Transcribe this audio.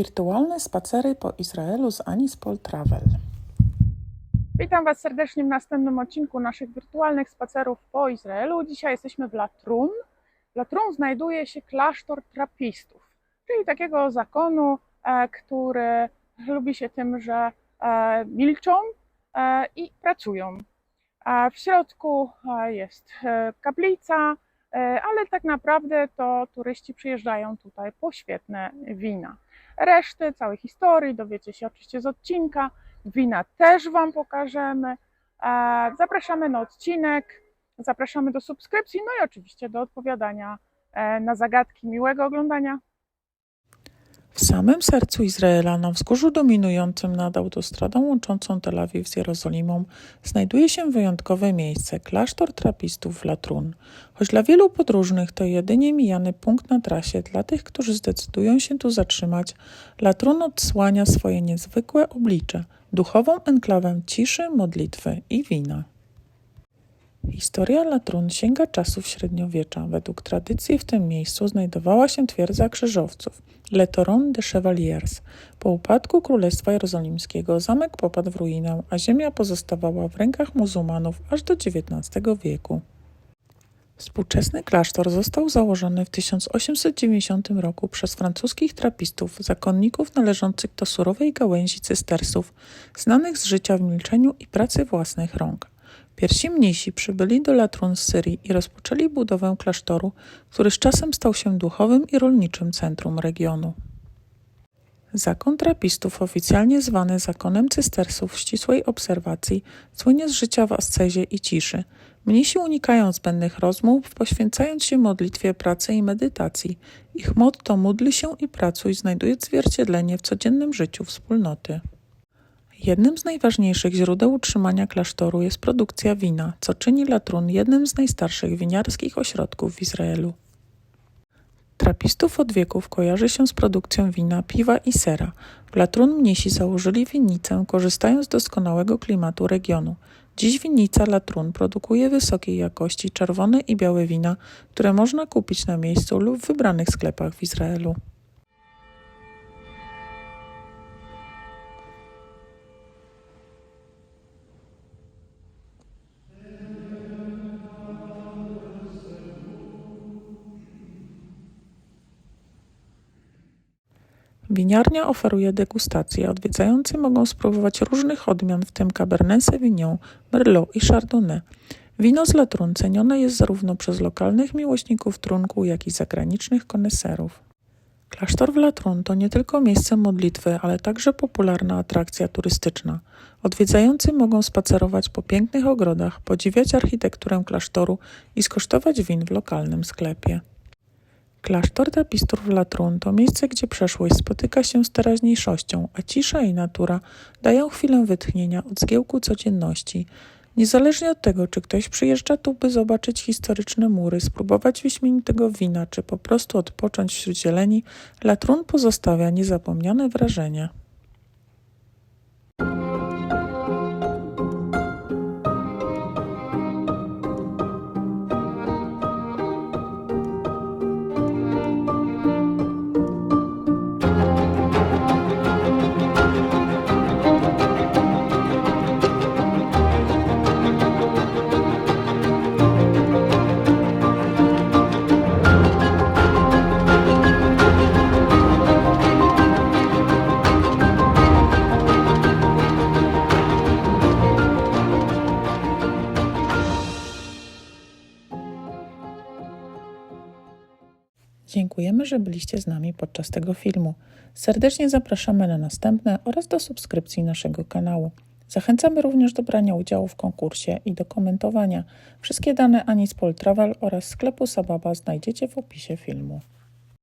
Wirtualne spacery po Izraelu z Anispol Travel. Witam Was serdecznie w następnym odcinku naszych wirtualnych spacerów po Izraelu. Dzisiaj jesteśmy w Latrun. W Latrun znajduje się klasztor trapistów, czyli takiego zakonu, e, który lubi się tym, że e, milczą e, i pracują. W środku jest kaplica, ale tak naprawdę to turyści przyjeżdżają tutaj po świetne wina. Reszty całej historii dowiecie się oczywiście z odcinka. Wina też Wam pokażemy. E, Zapraszamy na odcinek, zapraszamy do subskrypcji, no i oczywiście do odpowiadania e, na zagadki. Miłego oglądania. Samym sercu Izraela, na wzgórzu dominującym nad autostradą łączącą Tel Awiw z Jerozolimą, znajduje się wyjątkowe miejsce klasztor trapistów w Latrun. Choć dla wielu podróżnych to jedynie mijany punkt na trasie, dla tych, którzy zdecydują się tu zatrzymać, Latrun odsłania swoje niezwykłe oblicze duchową enklawę ciszy, modlitwy i wina. Historia Latrun sięga czasów średniowiecza. Według tradycji w tym miejscu znajdowała się twierdza krzyżowców, Le Toron de Chevaliers. Po upadku Królestwa Jerozolimskiego zamek popadł w ruinę, a ziemia pozostawała w rękach muzułmanów aż do XIX wieku. Współczesny klasztor został założony w 1890 roku przez francuskich trapistów, zakonników należących do surowej gałęzi cystersów, znanych z życia w milczeniu i pracy własnych rąk. Pierwsi mnisi przybyli do Latrun z Syrii i rozpoczęli budowę klasztoru, który z czasem stał się duchowym i rolniczym centrum regionu. Zakon trapistów, oficjalnie zwany zakonem cystersów ścisłej obserwacji, słynie z życia w ascezie i ciszy. Mnisi unikają zbędnych rozmów, poświęcając się modlitwie, pracy i medytacji. Ich motto módl się i pracuj znajduje odzwierciedlenie w codziennym życiu wspólnoty. Jednym z najważniejszych źródeł utrzymania klasztoru jest produkcja wina, co czyni Latrun jednym z najstarszych winiarskich ośrodków w Izraelu. Trapistów od wieków kojarzy się z produkcją wina, piwa i sera. W Latrun mnisi założyli winnicę, korzystając z doskonałego klimatu regionu. Dziś winnica Latrun produkuje wysokiej jakości czerwone i białe wina, które można kupić na miejscu lub w wybranych sklepach w Izraelu. Winiarnia oferuje degustacje. Odwiedzający mogą spróbować różnych odmian, w tym Cabernet Sauvignon, Merlot i Chardonnay. Wino z Latrun cenione jest zarówno przez lokalnych miłośników trunku, jak i zagranicznych koneserów. Klasztor w Latrun to nie tylko miejsce modlitwy, ale także popularna atrakcja turystyczna. Odwiedzający mogą spacerować po pięknych ogrodach, podziwiać architekturę klasztoru i skosztować win w lokalnym sklepie. Klasztor trapistów w Latrun to miejsce, gdzie przeszłość spotyka się z teraźniejszością, a cisza i natura dają chwilę wytchnienia od zgiełku codzienności. Niezależnie od tego, czy ktoś przyjeżdża tu, by zobaczyć historyczne mury, spróbować wyśmienitego wina, czy po prostu odpocząć wśród zieleni, Latrun pozostawia niezapomniane wrażenie. Dziękujemy, że byliście z nami podczas tego filmu. Serdecznie zapraszamy na następne oraz do subskrypcji naszego kanału. Zachęcamy również do brania udziału w konkursie i do komentowania. Wszystkie dane Anispol Travel oraz sklepu Sababa znajdziecie w opisie filmu.